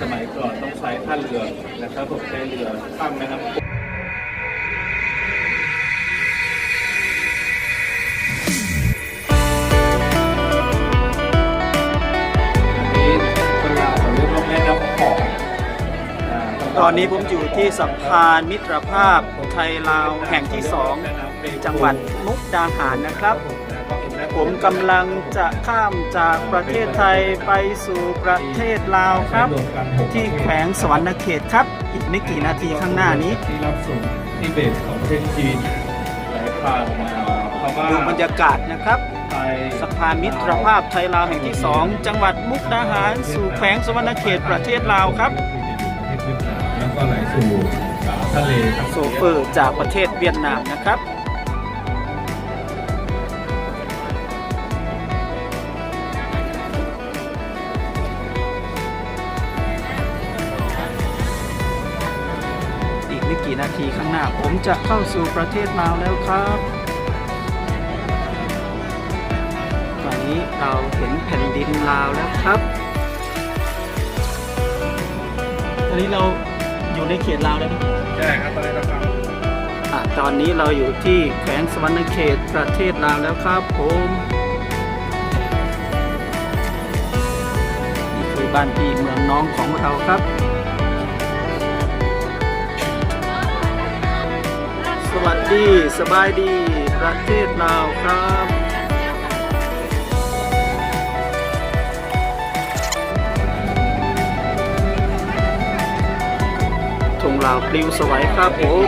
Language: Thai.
สมัยก่อนต้องใช้ท่าเรือนะครับผมใช้เรือข้ามแม่น้ำโขงอันนี้คนลาวเขาเรียกว่าแม่น้ำโขงาตอนนี้ผมอยู่ที่สะพานมิตรภาพไทยลาวแห่งที่สองจังหวัดมุกดาหารนะครับ ผมกำลังจะข้ามจากประเทศไทยไปสู่ประเทศลาวครับ ที่แขวงสวรรณเขตครับ อีกไม่กี่นาทีข้างหน้านี้ที่รับส่งที่เบสของประเทศจีนไหลผ่านมาพม่าดูบรรยากาศนะครับไทยสะพานมิตรภาพไทยลาวแห่งที่สองจังหวัดมุกดาหาร สู่แขวงสวรรณเขตประเทศลาวครับแล้วก็ไหลสู่ทะเลครับโซเฟอร์จากประเทศเวียดนามนะครับ กไม่กี่นาทีข้างหน้า ผมจะเข้าสู่ประเทศลาวแล้วครับ ตอนนี้เราเห็นแผ่นดินลาวแล้วครับ ตอนนี้เราอยู่ในเขตลาวแล้วนะใช่ครับตอนนี้เราฟังอะตอนนี้เราอยู่ที่แขวงสวรรณเขตประเทศลาวแล้วครับผมนี่คือบ้านพี่เมืองน้องของเราครับ ดีสบายดีประเทศลาวครับทงลาวปลิวสวัยครับผม